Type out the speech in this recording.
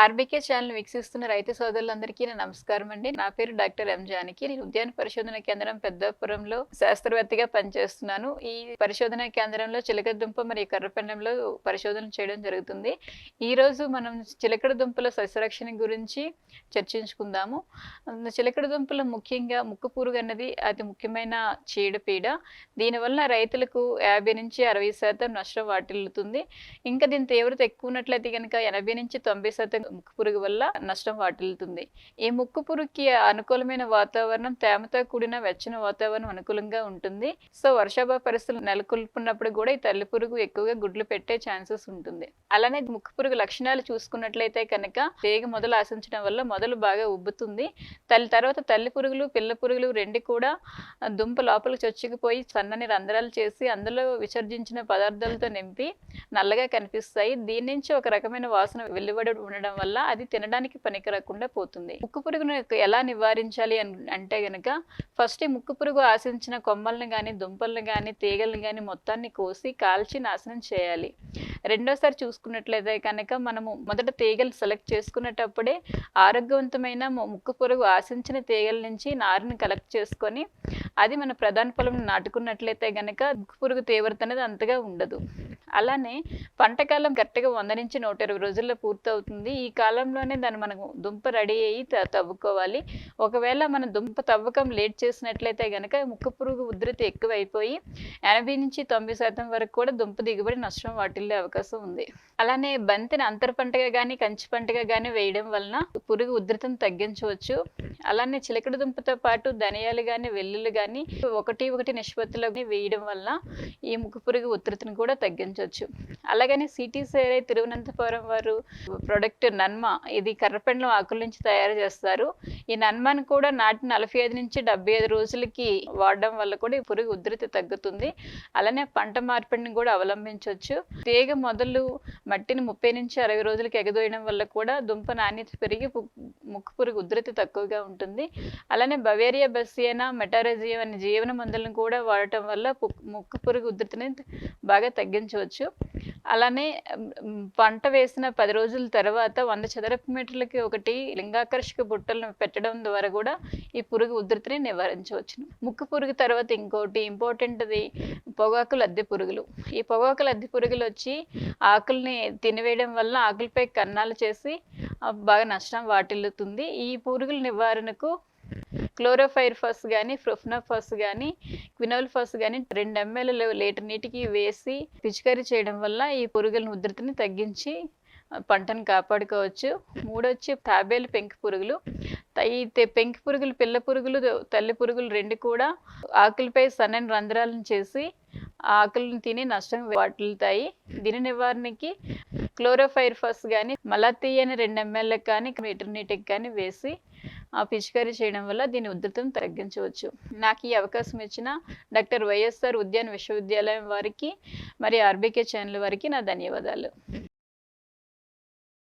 RBK channel వీక్షిస్తున్న రైతు సోదరులందరికీ నా నమస్కారం అండి. నా పేరు డాక్టర్ ఎం జానకి. నేను ఉద్యాన పరిశోధన కేంద్రం పెద్దాపురంలో శాస్త్రవేత్తగా పనిచేస్తున్నాను. ఈ పరిశోధన కేంద్రంలో చిలకడ దుంప మరియు కర్రపెండంలో పరిశోధన చేయడం జరుగుతుంది. ఈ రోజు మనం చిలకడ దుంపల సస్యరక్షణ గురించి చర్చించుకుందాము. చిలకడ దుంపలు ముఖ్యంగా ముక్కు పురుగు అన్నది అతి ముఖ్యమైన చీడపీడ. దీనివల్ల రైతులకు యాభై నుంచి అరవై శాతం నష్టం వాటిల్లుతుంది. ఇంకా దీని తీవ్రత ఎక్కువ ఉన్నట్లయితే కనుక ఎనభై నుంచి తొంభై శాతం ముక్కు పురుగు వల్ల నష్టం వాటిల్లుతుంది. ఈ ముక్కు పురుగుకి అనుకూలమైన వాతావరణం తేమతో కూడిన వెచ్చని వాతావరణం అనుకూలంగా ఉంటుంది. సో వర్షాభావ పరిస్థితులు నెలకొల్పున్నప్పుడు కూడా ఈ తల్లి పురుగు ఎక్కువగా గుడ్లు పెట్టే ఛాన్సెస్ ఉంటుంది. అలానే ముక్కు పురుగు లక్షణాలు చూసుకున్నట్లయితే కనుక తీగ మొదలు ఆశించడం వల్ల మొదలు బాగా ఉబ్బుతుంది. తల్లి తర్వాత తల్లి పురుగులు పిల్ల పురుగులు రెండు కూడా దుంప లోపలికి చొచ్చుకుపోయి సన్నని రంధ్రాలు చేసి అందులో విసర్జించిన పదార్థాలతో నింపి నల్లగా కనిపిస్తాయి. దీని నుంచి ఒక రకమైన వాసన వెలువడి ఉండడం వల్ల అది తినడానికి పనికిరాకుండా పోతుంది. ముక్కు పురుగును ఎలా నివారించాలి అంటే గనక ఫస్ట్ ఈ ముక్కు పురుగు ఆశించిన కొమ్మల్ని కానీ దుంపల్ని కానీ తీగల్ని కానీ మొత్తాన్ని కోసి కాల్చి నాశనం చేయాలి. రెండోసారి చూసుకున్నట్లయితే కనుక మనము మొదట తీగలు సెలెక్ట్ చేసుకునేటప్పుడే ఆరోగ్యవంతమైన ముక్కు పురుగు ఆశించిన తీగల నుంచి నారుని కలెక్ట్ చేసుకొని అది మన ప్రధాన పొలం నాటుకున్నట్లయితే గనక ముక్కు పురుగు తీవ్రత అనేది అంతగా ఉండదు. అలానే పంటకాలం కరెక్ట్గా వంద నుంచి నూట ఇరవై రోజుల్లో పూర్తవుతుంది. ఈ కాలంలోనే దాన్ని మనం దుంప రెడీ అయ్యి త- తవ్వుకోవాలి. ఒకవేళ మన దుంప తవ్వకం లేట్ చేసినట్లయితే గనక ముక్కు పురుగు ఉధృతి ఎక్కువైపోయి ఎనభై నుంచి తొంభై శాతం వరకు కూడా దుంప దిగుబడి నష్టం వాటిల్లే అవకాశం ఉంది. అలానే బంతిని అంతర పంటగా కానీ కంచి పంటగా కానీ వేయడం వలన పురుగు ఉధృతిని తగ్గించవచ్చు. అలానే చిలకడ దుంపతో పాటు ధనియాలు కానీ వెల్లుల్లి కానీ ఒకటి ఒకటి నిష్పత్తిలో వేయడం వల్ల ఈ ముక్కు పురుగు ఉధృతిని కూడా తగ్గించవచ్చు అలాగని సిటీ సేరే తిరువనంతపురం వారు ప్రొడక్ట్ నన్మ ఇది కర్రపెండ్ల ఆకుల నుంచి తయారు చేస్తారు. ఈ నన్మను కూడా నాటి నలభై ఐదు నుంచి డెబ్బై ఐదు రోజులకి వాడడం వల్ల కూడా ఈ పురుగు ఉధృతి తగ్గుతుంది. అలానే పంట మార్పిడిని కూడా అవలంబించవచ్చు తీగ మొదలు మట్టిని ముప్పై నుంచి అరవై రోజులకి ఎగదోయడం వల్ల కూడా దుంప నాణ్యత పెరిగి ముక్కు పురుగు ఉధృతి తక్కువగా ఉంటుంది. అలానే బవేరియా బస్సియనా మెటారజియం అనే జీవన మందులను కూడా వాడటం వల్ల ముక్కు పురుగు ఉధృతిని బాగా తగ్గించవచ్చు. అలానే పంట వేసిన పది రోజుల తర్వాత వంద చదరపు మీటర్లకి ఒకటి లింగాకర్షక బుట్టలను పెట్టడం ద్వారా కూడా ఈ పురుగు ఉధృతిని నివారించవచ్చు. ముక్కు పురుగు తర్వాత ఇంకోటి ఇంపార్టెంట్ది పొగాకు లద్దె పురుగులు. ఈ పొగాకు లద్దె పురుగులు వచ్చి ఆకుల్ని తినివేయడం వల్ల ఆకులపై కన్నాలు చేసి బాగా నష్టం వాటిల్లుతుంది. ఈ పురుగుల నివారణకు క్లోరోఫైర్ ఫస్ కానీ ప్రొఫ్నఫస్ కానీ క్వినోల్ ఫస్ కానీ రెండు ఎంఎల్ లీటర్ నీటికి వేసి పిచికారీ చేయడం వల్ల ఈ పురుగుల ఉధృతిని తగ్గించి పంటను కాపాడుకోవచ్చు. మూడొచ్చి తాబేలు పెంకు పురుగులు. త- ఈ పెంకు పురుగులు పిల్ల పురుగులు తల్లి పురుగులు రెండు కూడా ఆకులపై సన్నని రంధ్రాలను చేసి ఆకులను తిని నష్టం వాటిల్తాయి. దీని నివారణకి క్లోరోఫైర్ ఫస్ కానీ మలతీ అని రెండు ఎంఎల్కి కానీ మీటర్ నీటికి కానీ వేసి ఆ పిచికారీ చేయడం వల్ల దీని ఉధృతం తగ్గించవచ్చు. నాకు ఈ అవకాశం ఇచ్చిన డాక్టర్ వైఎస్ఆర్ ఉద్యాన విశ్వవిద్యాలయం వారికి మరి ఆర్బీకే ఛానల్ వారికి నా ధన్యవాదాలు.